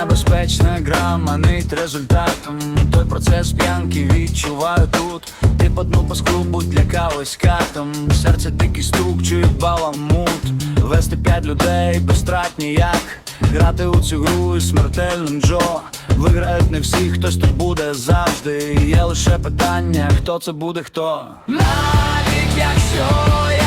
Небезпечна гра манить результатом. Той процес п'янки відчуваю тут. Ти по дну по склубу лякалась катом. Серце дикий стук, чує баламут Вести п'ять людей без страт ніяк Грати у цю гру із смертельним Джо. Виграють не всі, хтось тут буде завжди. Є лише питання, хто це буде, хто? Навіть якщо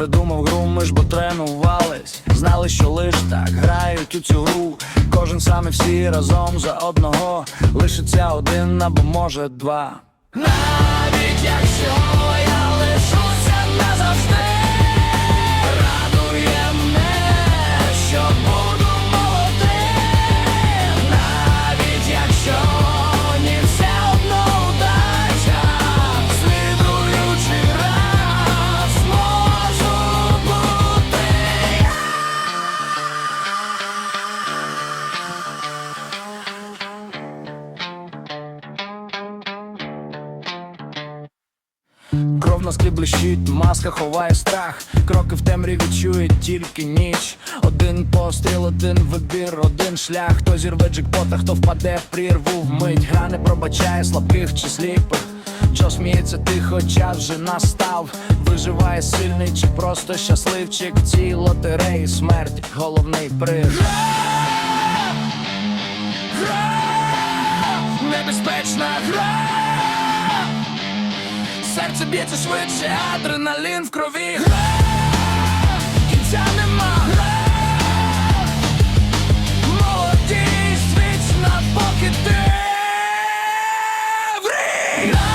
придумав гру, ми ж бо тренувались. Знали, що лиш так грають у цю гру. Кожен сам і всі разом за одного. Лишиться один або може два. Навіть якщо Кров на склі блищить, маска ховає страх. Кроки в темряві чує тільки ніч. Один постріл, один вибір, один шлях. Хто зірве джекпота, хто впаде в прірву вмить. Гра не пробачає слабких чи сліпих. Джо сміється тихо, час вже настав. Виживає сильний чи просто щасливчик. В цій лотереї смерть, головний приз. Гра! Небезпечна гра! серце б'ється швидше, адреналін в крові. Кінця нема гра. Молодість вічна, поки ти врій.